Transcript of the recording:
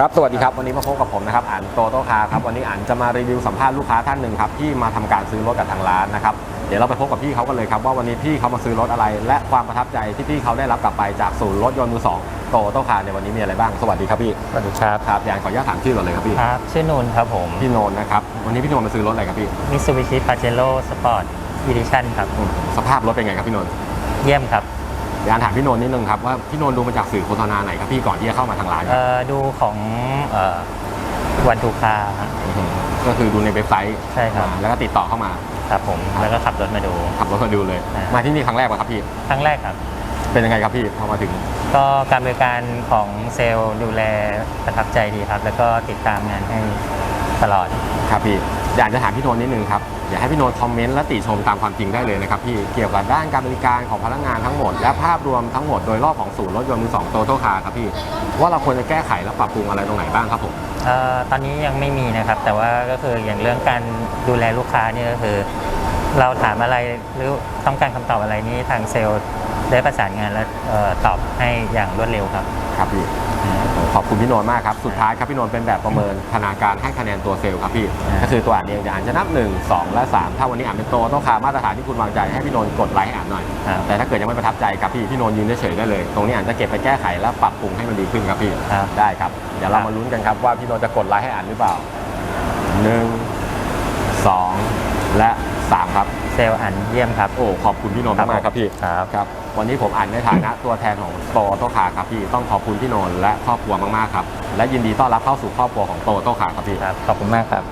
ครับ สวัสดีครับ วันนี้มาพบกับผมนะครับอันโตโต้คาร์ครับ วันนี้อันจะมารีวิวสัมภาษณ์ลูกค้าท่านหนึ่งครับที่มาทำการซื้อรถกับทางร้านนะครับ เดี๋ยวเราไปพบกับพี่เขากันเลยครับว่าวันนี้พี่เขามาซื้อรถอะไร และความประทับใจที่พี่เขาได้รับกลับไปจากศูนย์รถยนต์มือสองโตโต้คาร์ในวันนี้มีอะไรบ้าง สวัสดีครับพี่ สวัสดีครับครับอย่างขออนุญาตถามชื่อก่อนเลยครับพี่ ครับ ชื่อนูนครับผม พี่โนนนะครับ วันนี้พี่โนนมาซื้อรถอะไรครับพี่ มิซูบิชิปาเจโร่สปอร์ตอีดิชั่นครับอืมสภาพรถเป็นไงครับพี่โนนเยี่ยมครับเดี๋ยวอันถามพี่โนนนิดนึงครับว่าพี่โนนดูมาจากสื่อโฆษณาไหนครับพี่ก่อนที่จะเข้ามาทางร้านครับเอ่อดูของวันทูคาก็คือดูในเว็บไซต์ใช่ครับแล้วก็ติดต่อเข้ามาครับผมแล้วก็ขับรถมาดู ขับรถมาดูเลย อ่าม มาที่นี่ครั้งแรกป่ะครับพี่ครั้งแรกครับ เป็นยังไงครับพี่พอมาถึงก็การบริการของเซลล์ดูแลประทับใจดีครับ แล้วก็ติดตามงานให้ตลอด ครับพี่อยากจะถามพี่โนนนิดนึงครับอยากให้พี่โนนคอมเมนต์และติชมตามความจริงได้เลยนะครับพี่เกี่ยวกับด้านการบริการของพนักงานทั้งหมด และภาพรวมทั้งหมดโดยรอบของศูนย์รถยนต์มือสองโตโตคาร์ครับพี่ว่าเราควรจะแก้ไขและปรับปรุงอะไรตรงไหนบ้างครับผมเอ่อตอนนี้ยังไม่มีนะครับ แต่ว่าก็คืออย่างเรื่องการดูแลลูกค้าเนี่ยก็คือ เราถามอะไรหรือต้องการคำตอบอะไรนี่ทางเซลล์ ได้ประสานงานและเอ่อตอบให้อย่างรวดเร็วครับ ครับพี่ขอบคุณพี่โนนมากครับ สุดท้ายครับพี่โนนเป็นแบบประเมินธนาการให้คะแนนตัวเซลล์ครับพี่อ่าก็คือตัวอ่านเองจะอ่านจะนับ 1 2 และ 3 ถ้าวันนี้อ่านเป็นโตโต้คาร์มาตรฐานที่คุณวางใจให้พี่โนนกดไลค์ให้อ่านหน่อยครับแต่ถ้าเกิดยังไม่ประทับใจครับพี่ พี่โนนยืนเฉยๆได้เลย ตรงนี้อาจจะเก็บไปแก้ไขและปรับปรุงให้มันดีขึ้นครับพี่ครับได้ครับ เดี๋ยวเราครับมาลุ้นกันครับว่าพี่โนนจะกดไลค์ให้อ่านหรือเปล่าหนึ่งสองและสาม ครับ เซลล์อันเยี่ยมครับ โอ้ขอบคุณพี่โนนครับมากๆครับพี่ครับครับวันนี้ผมอ่านในฐานะตัวแทนของโตโต้คาร์ครับพี่ต้องขอบคุณพี่โนนและครอบครัวมากๆครับและยินดีต้อนรับเข้าสู่ครอบครัวของโตโต้คาร์ครับพี่ครับขอบคุณมากครับ